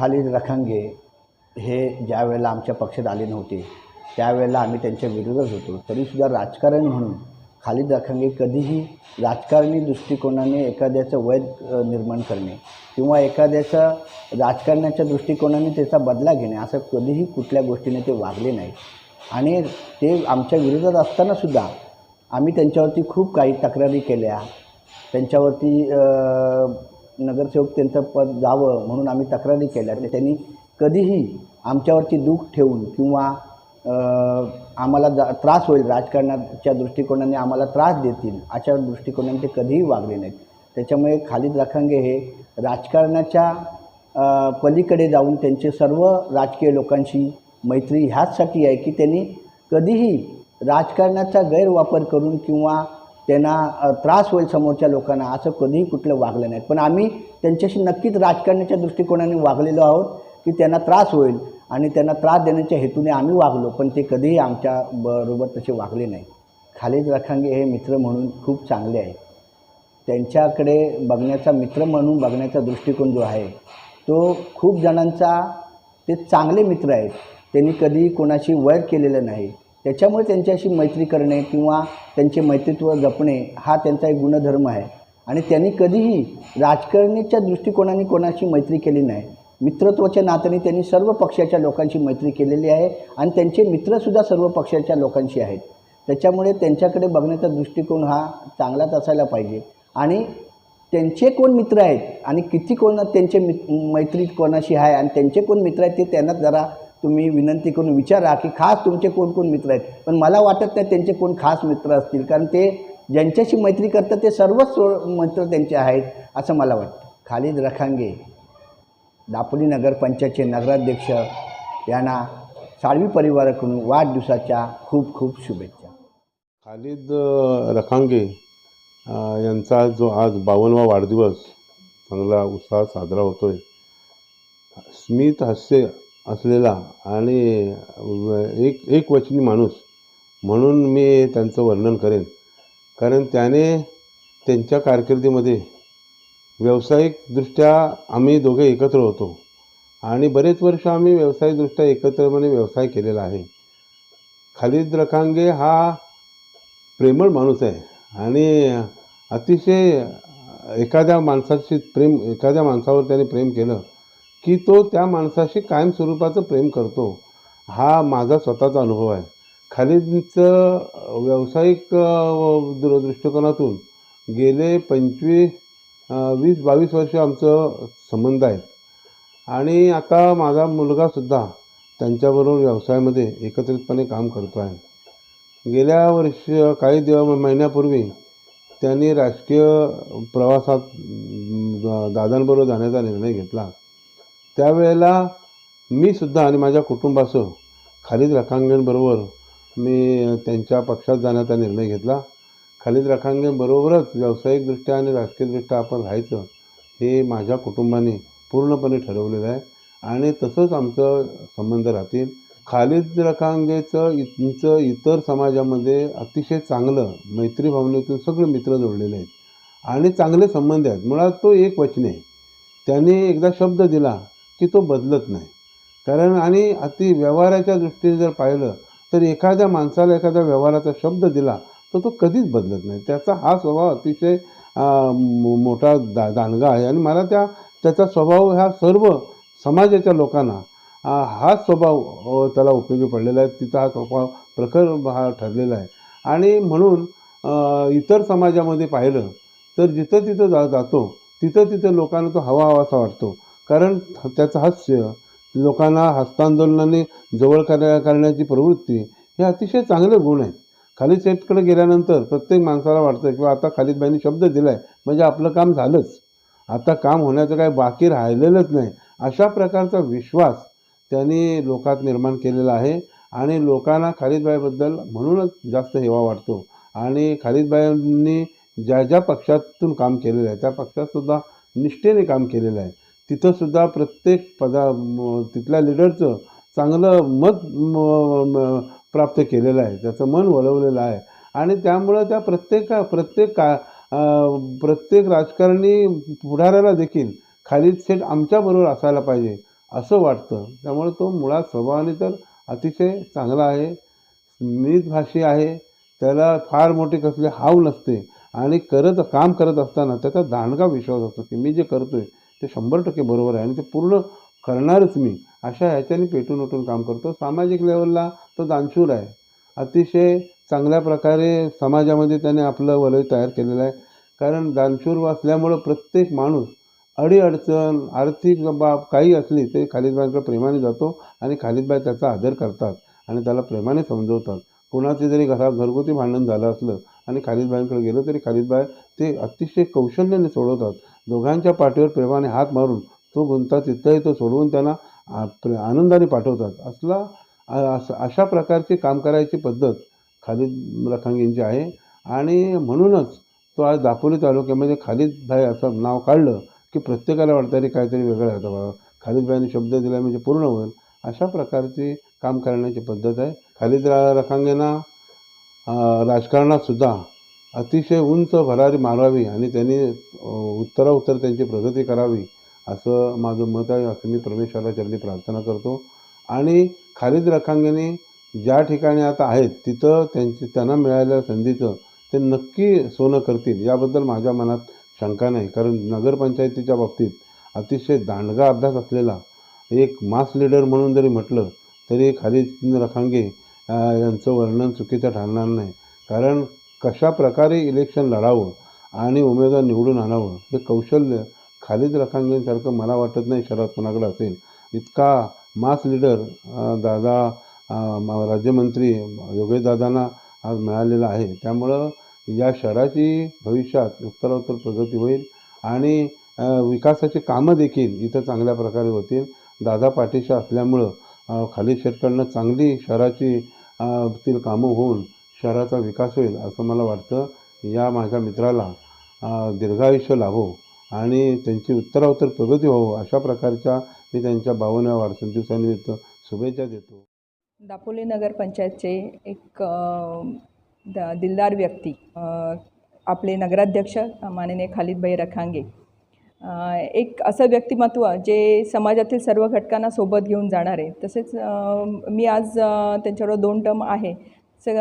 खालीद रखांगे हे ज्या वेळेला आमच्या पक्षात आले नव्हते त्यावेळेला आम्ही त्यांच्या विरोधात होतो. तरीसुद्धा राजकारण म्हणून खालीद रखांगे कधीही राजकारणी दृष्टिकोनाने एखाद्याचं वैध निर्माण करणे किंवा एखाद्याचा राजकारणाच्या दृष्टिकोनाने त्याचा बदला घेणे असं कधीही कुठल्या गोष्टीने ते वागले नाही. आणि ते आमच्या विरोधात असतानासुद्धा आम्ही त्यांच्यावरती खूप काही तक्रारी केल्या. त्यांच्यावरती नगरसेवक त्यांचं पद जावं म्हणून आम्ही तक्रारी केल्या. तर त्यांनी कधीही आमच्यावरती दुःख ठेवून किंवा आम्हाला जा त्रास होईल राजकारणाच्या दृष्टिकोनाने आम्हाला त्रास देतील अशा दृष्टिकोनाने ते कधीही वागले नाहीत. त्याच्यामुळे खालिद रखांगे हे राजकारणाच्या पलीकडे जाऊन त्यांचे सर्व राजकीय लोकांशी मैत्री ह्याचसाठी आहे की त्यांनी कधीही राजकारणाचा गैरवापर करून किंवा त्यांना त्रास होईल समोरच्या लोकांना असं कधीही कुठलं वागलं नाही. पण आम्ही त्यांच्याशी नक्कीच राजकारणाच्या दृष्टिकोनाने वागलेलो आहोत की त्यांना त्रास होईल आणि त्यांना त्रास देण्याच्या हेतूने आम्ही वागलो पण ते कधीही आमच्या बरोबर तसे वागले नाही. खालिद रखांगे हे मित्र म्हणून खूप चांगले आहेत. त्यांच्याकडे बघण्याचा मित्र म्हणून बघण्याचा दृष्टिकोन जो आहे तो खूप जणांचा ते चांगले मित्र आहेत. त्यांनी कधी कोणाशी वैर केलेलं नाही. त्याच्यामुळे त्यांच्याशी मैत्री करणे किंवा त्यांचे मैत्रित्व जपणे हा त्यांचा एक गुणधर्म आहे. आणि त्यांनी कधीही राजकारणीच्या दृष्टिकोनाने कोणाशी मैत्री केली नाही. मित्रत्वाच्या नात्याने त्यांनी सर्व पक्षाच्या लोकांशी मैत्री केलेली आहे आणि त्यांचे मित्रसुद्धा सर्व पक्षाच्या लोकांशी आहेत. त्याच्यामुळे त्यांच्याकडे बघण्याचा दृष्टिकोन हा चांगलाच असायला पाहिजे. आणि त्यांचे कोण मित्र आहेत आणि किती कोण त्यांचे मित मैत्री कोणाशी आहे आणि त्यांचे कोण मित्र आहेत ते त्यांना जरा तुम्ही विनंती करून विचारा की खास तुमचे कोण कोण मित्र आहेत. पण मला वाटत नाही त्यांचे कोण खास मित्र असतील. कारण ते ज्यांच्याशी मैत्री करतात ते सर्वच मित्र त्यांचे आहेत असं मला वाटतं. खालिद रखांगे दापोली नगरपंचायतचे नगराध्यक्ष यांना साळवी परिवाराकडून वाढदिवसाच्या खूप खूप शुभेच्छा. खालिद रखांगे यांचा जो आज बावनवा वाढदिवस चांगला उत्साहात साजरा होतो आहे स्मित हास्य असलेला आणि एक एक वचनी माणूस. म्हणून मी त्यांचं वर्णन करेन. कारण त्याने त्यांच्या कारकिर्दीमध्ये व्यावसायिकदृष्ट्या आम्ही दोघे एकत्र होतो. आणि बरेच वर्ष आम्ही व्यावसायिकदृष्ट्या एकत्रपणे व्यवसाय केलेला आहे. खालिद रखांगे हा प्रेमळ माणूस आहे. आणि अतिशय एखाद्या माणसाशी प्रेम एखाद्या माणसावर त्याने प्रेम केलं की तो त्या माणसाशी कायम स्वरूपाचं प्रेम करतो. हा माझा स्वतःचा अनुभव आहे. खालीदचं व्यावसायिक दूरदृष्टिकोनातून दृष्टिकोनातून गेले पंचवीस वीस बावीस वर्ष आमचं संबंध आहेत. आणि आता माझा मुलगासुद्धा त्यांच्याबरोबर व्यवसायामध्ये एकत्रितपणे काम करतो आहे. गेल्या वर्ष काही दिव महिन्यापूर्वी त्यांनी राजकीय प्रवासात दादांबरोबर जाण्याचा निर्णय घेतला. त्यावेळेला मी सुद्धा आणि माझ्या कुटुंबासह खालिद रखांगेंबरोबर मी त्यांच्या पक्षात जाण्याचा निर्णय घेतला. खालिद रखांगेंबरोबरच व्यावसायिकदृष्ट्या आणि राजकीयदृष्ट्या आपण राहायचं हे माझ्या कुटुंबाने पूर्णपणे ठरवलेलं आहे. आणि तसंच आमचं संबंध राहतील. खालिद रखांगेचं इथचं इतर समाजामध्ये अतिशय चांगलं मैत्री भावनेतून सगळे मित्र जोडलेले आहेत. आणि चांगले संबंध आहेत. मुळात तो एक वचने. आहे त्याने एकदा शब्द दिला. की तो बदलत नाही. कारण आणि अति व्यवहाराच्या दृष्टीने जर पाहिलं तर एखाद्या माणसाला एखाद्या व्यवहाराचा शब्द दिला तर तो कधीच बदलत नाही. त्याचा हा स्वभाव अतिशय मो- मोठा दा दांडगा आहे. आणि मला त्या त्याचा स्वभाव ह्या सर्व समाजाच्या लोकांना हा स्वभाव त्याला उपयोगी पडलेला आहे. तिचा हा स्वभाव प्रखर हा ठरलेला आहे. आणि म्हणून इतर समाजामध्ये पाहिलं तर जिथं तिथं जा जातो तिथं तिथं लोकांना तो हवा हवासा वाटतो. कारण त्याचं हास्य लोकांना हस्तांदोलनाने जवळ करण्या करण्याची प्रवृत्ती हे अतिशय चांगले गुण आहेत. खाली सेटकडे गेल्यानंतर प्रत्येक माणसाला वाटतं किंवा आता खालिदबाईंनी शब्द दिला आहे म्हणजे आपलं काम झालंच. आता काम होण्याचं काही बाकी राहिलेलंच नाही. अशा प्रकारचा विश्वास त्यांनी लोकात निर्माण केलेला आहे आणि लोकांना खालिदबाईबद्दल म्हणूनच जास्त हेवा वाटतो. आणि खालिदबाईंनी ज्या ज्या पक्षातून काम केलेलं आहे त्या पक्षातसुद्धा निष्ठेने काम केलेलं आहे. तिथंसुद्धा प्रत्येक पदा तिथल्या लिडरचं चांगलं मत म- प्राप्त केलेलं आहे. त्याचं मन वळवलेलं आहे. आणि त्यामुळं त्या प्रत्येक प्रत्येक का प्रत्येक राजकारणी पुढाऱ्याला देखील खाली शेठ आमच्याबरोबर असायला पाहिजे असं वाटतं. त्यामुळे तो मुळात स्वभावाने तर अतिशय चांगला आहे मितभाषी आहे त्याला फार मोठी कसली हाव नसते आणि करत काम करत असताना त्याचा दांडगा विश्वास असतो की मी जे करतो आहे ते शंभर टक्के बरोबर आहे आणि ते पूर्ण करणारच मी. अशा ह्याच्याने पेटून उठून काम करतो. सामाजिक लेवलला तो दानशूर आहे. अतिशय चांगल्या प्रकारे समाजामध्ये त्याने आपलं वलय तयार केलेलं आहे. कारण दानशूर असल्यामुळं प्रत्येक माणूस अडीअडचण आर्थिक बाब काही असली ते खालिदबाईंकडे प्रेमाने जातो आणि खालिदबाई त्याचा आदर करतात आणि त्याला प्रेमाने समजवतात. कोणाचे जरी घरात घरगुती भांडण झालं असलं आणि खालिदबाईंकडे गेलं तरी खालिदबाई ते अतिशय कौशल्याने सोडवतात. दोघांच्या पाठीवर प्रेमाने हात मारून तो गुंता तिथंही तो सोडवून त्यांना प्र- आनंदाने पाठवतात. असला असं अशा प्रकारची काम करायची पद्धत खालिद रखांगींची आहे. आणि म्हणूनच तो आज दापोली तालुक्यामध्ये खालिदभाई असं नाव काढलं की प्रत्येकाला वाटतं अरे काहीतरी वेगळं आहे आता बाबा. खालिदबाईंनी शब्द दिला म्हणजे पूर्ण होईल. अशा प्रकारची काम करण्याची पद्धत आहे. खालिद रखांगेंना राजकारणातसुद्धा अतिशय उंच भरारी मारावी आणि त्यांनी अं, उत्तरोत्तर त्यांची प्रगती करावी असं माझं मत आहे असं मी परमेश्वराच्या चरणी प्रार्थना करतो. आणि खालिद रखांगेने ज्या ठिकाणी आता आहेत तिथं त्यांची त्यांना मिळालेल्या संधीचं ते नक्की सोनं करतील याबद्दल माझ्या मनात शंका नाही. कारण नगरपंचायतीच्या बाबतीत अतिशय दांडगा अभ्यास असलेला एक मास लीडर म्हणून जरी म्हटलं तरी खालिद रखांगे यांचं वर्णन चुकीचं ठरणार नाही. कारण कशा प्रकारे इलेक्शन लढावं आणि उमेदवार निवडून आणावं हे कौशल्य खालीद रखांगेंसारखं मला वाटत नाही शहरात कोणाकडे असेल. इतका मास लीडर दादा राज्यमंत्री योगेशदादांना आज मिळालेला आहे. त्यामुळं या शहराची भविष्यात उत्तरोत्तर प्रगती होईल आणि विकासाची कामं देखील इथं चांगल्या प्रकारे होतील. दादा पाठीशी असल्यामुळं अं, खाली शेतकडनं चांगली शहराची तील कामं होऊन शहराचा विकास होईल असं मला वाटतं. या माझ्या मित्राला दीर्घायुष्य लाभो आणि त्यांची उत्तरोत्तर प्रगती व्हावं अशा प्रकारच्या मी त्यांच्या बावन्न वाढदिवसानिमित्त शुभेच्छा देतो. दापोली नगरपंचायतचे एक द दिलदार व्यक्ती आपले नगराध्यक्ष माननीय खालिदभाई रखांगे. एक असं व्यक्तिमत्व जे समाजातील सर्व घटकांना सोबत घेऊन जाणार. आहे तसेच मी आज त्यांच्याबरोबर दोन टर्म आहे. सग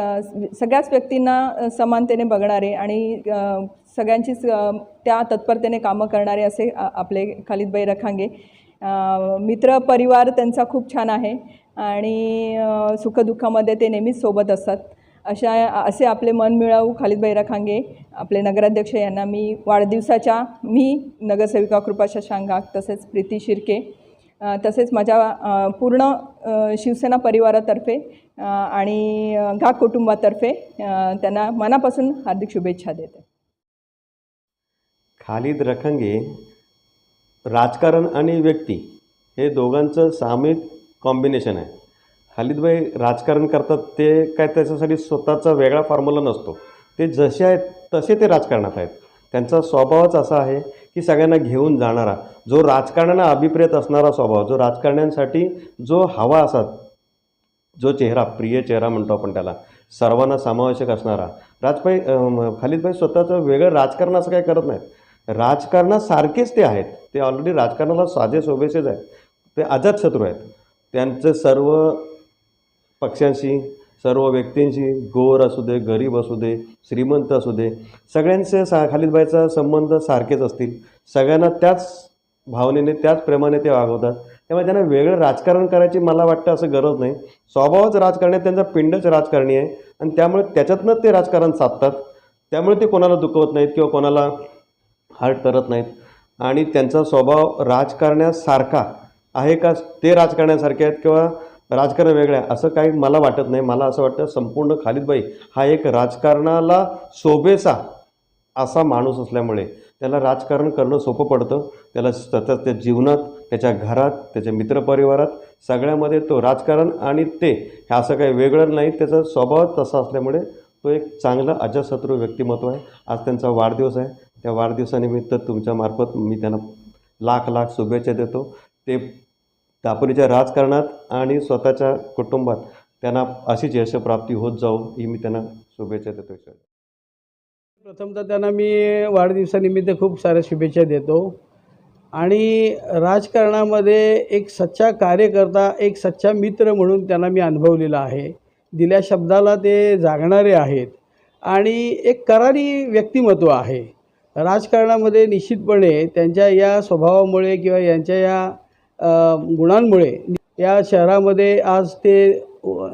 सगळ्याच व्यक्तींना समानतेने बघणारे आणि सगळ्यांचीच त्या तत्परतेने कामं करणारे असे आपले खालिदबाई रखांगे मित्र परिवार त्यांचा खूप छान आहे आणि सुखदुःखामध्ये ते नेहमीच सोबत असतात. अशा असे आपले मन मिळावू खालिदबाई रखांगे आपले नगराध्यक्ष यांना मी वाढदिवसाच्या मी नगरसेविका कृपा शशांक तसेच प्रीती शिर्के तसेच माझ्या पूर्ण शिवसेना परिवारातर्फे आणि घा घाक कुटुंबातर्फे त्यांना मनापासून हार्दिक शुभेच्छा देते. खालिद रखंगे राजकारण आणि व्यक्ती हे दोघांचं सामूहिक कॉम्बिनेशन आहे. खालिदभाई राजकारण करतात ते काय त्याच्यासाठी स्वतःचा वेगळा फॉर्म्युला नसतो. ते जसे आहेत तसे ते राजकारणात आहेत. त्यांचा स्वभावच असा आहे की सगळ्यांना घेऊन जाणारा जो राजकारणाला अभिप्रेत असणारा स्वभाव जो राजकारण्यांसाठी जो हवा असत जो चेहरा प्रिय चेहरा म्हणतो आपण त्याला सर्वांना समावेशक असणारा. राजभाई खालिदभाई स्वतःचं वेगळं राजकारण असं काही करत नाहीत. राजकारणासारखेच ते आहेत. ते ऑलरेडी राजकारणाला साधे सोबेसेच आहेत. ते अजातशत्रू आहेत. त्यांचं सर्व पक्षांशी सर्व व्यक्तींशी गोर असू दे गरीब असू दे श्रीमंत असू दे सगळ्यांचे सा खालिदबाईचा संबंध सारखेच असतील. सगळ्यांना त्याच भावनेने त्याच प्रेमाने ते वागवतात. त्यामुळे त्यांना वेगळं राजकारण करायची मला वाटतं असं गरज नाही. स्वभावच राजकारणी आहे त्यांचा पिंडच राजकारणी आहे. आणि त्यामुळे त्याच्यातनं ते राजकारण साधतात. त्यामुळे ते कोणाला दुखवत नाहीत किंवा कोणाला हर्ट करत नाहीत. आणि त्यांचा स्वभाव राजकारण्यासारखा आहे का? ते राजकारण्यासारखे आहेत किंवा राजकारण वेगळं आहे. असं काही मला वाटत नाही. मला असं वाटतं संपूर्ण खालिदबाई हा एक राजकारणाला शोभेचा असा माणूस असल्यामुळे त्याला राजकारण करणं सोपं पडतं. त्याला सतत त्या जीवनात त्याच्या घरात त्याच्या मित्रपरिवारात सगळ्यामध्ये तो राजकारण आणि ते हे असं काही वेगळं नाही. त्याचा स्वभाव तसा असल्यामुळे तो एक चांगला अजशत्रू व्यक्तिमत्व आहे. आज त्यांचा वाढदिवस आहे. त्या वाढदिवसानिमित्त तुमच्यामार्फत मी त्यांना लाख लाख शुभेच्छा देतो. ते दापोलीच्या राजकारणात आणि स्वतःच्या कुटुंबात त्यांना अशीच यशप्राप्ती होत जाऊ ही मी त्यांना शुभेच्छा देतो प्रथमतः त्यांना मी वाढदिवसानिमित्त खूप साऱ्या शुभेच्छा देतो. आणि राजकारणामध्ये एक सच्चा कार्यकर्ता एक सच्चा मित्र म्हणून त्यांना मी अनुभवलेला आहे. दिल्या शब्दाला ते जागणारे आहेत. आणि एक करारी व्यक्तिमत्व आहे. राजकारणामध्ये निश्चितपणे त्यांच्या या स्वभावामुळे किंवा यांच्या या गुणांमुळे या शहरामध्ये आज ते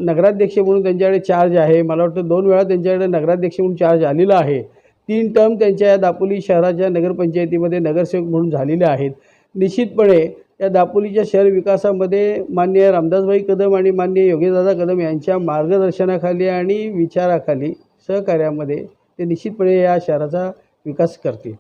नगराध्यक्ष म्हणून त्यांच्याकडे चार्ज आहे. मला वाटतं दोन वेळा त्यांच्याकडे नगराध्यक्ष म्हणून चार्ज आलेला आहे. तीन टर्म त्यांच्या या दापोली शहराच्या नगरपंचायतीमध्ये नगरसेवक म्हणून झालेले आहेत. निश्चितपणे या दापोलीच्या शहर विकासामध्ये मान्य रामदासभाई कदम आणि मान्य योगेशदादा कदम यांच्या मार्गदर्शनाखाली आणि विचाराखाली सहकार्यामध्ये ते निश्चितपणे या शहराचा विकास करतील.